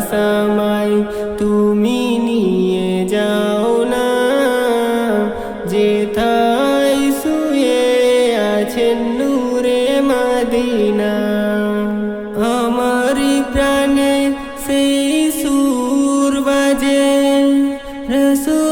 বাতাসামাই তুমি নিয়ে যাও না। যেথায় শুয়ে আছেন নূরে মাদিনা। আমার প্রাণে সেই সুর বাজে। রসুল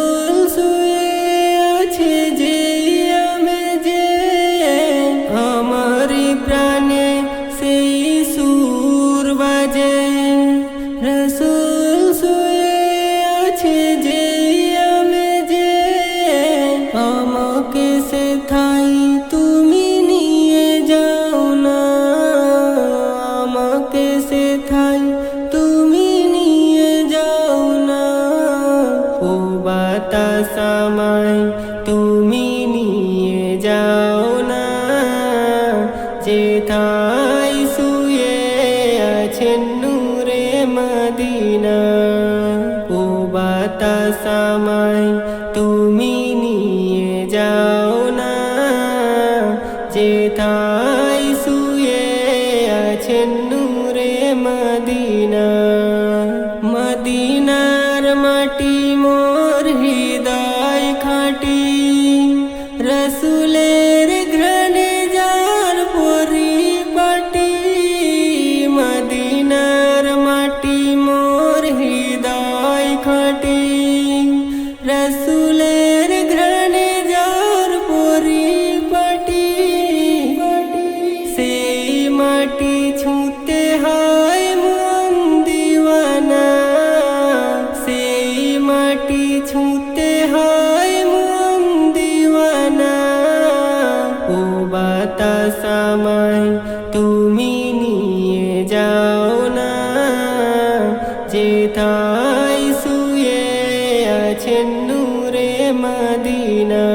যেথায় শুয়ে আছেন নূরে মদিনা। ও বাতাসামাই তুমি নিয়ে যাও না। যেথায় শুয়ে আছেন নূরে মদিনা। মদিনার মাটি মোর হৃদয় খাটি। রসুলের ঘ্রাণে বাতাসামাই তুমি নিয়ে যাও না। যেথায় শুয়ে আছেন নূরে মদিনা।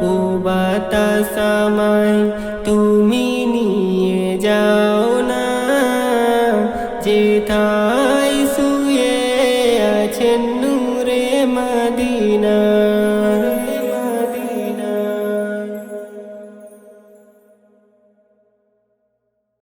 ও বাতাসামাই তুমি নিয়ে যাও না। যেথায় শুয়ে আছেন নূরে মদিনা।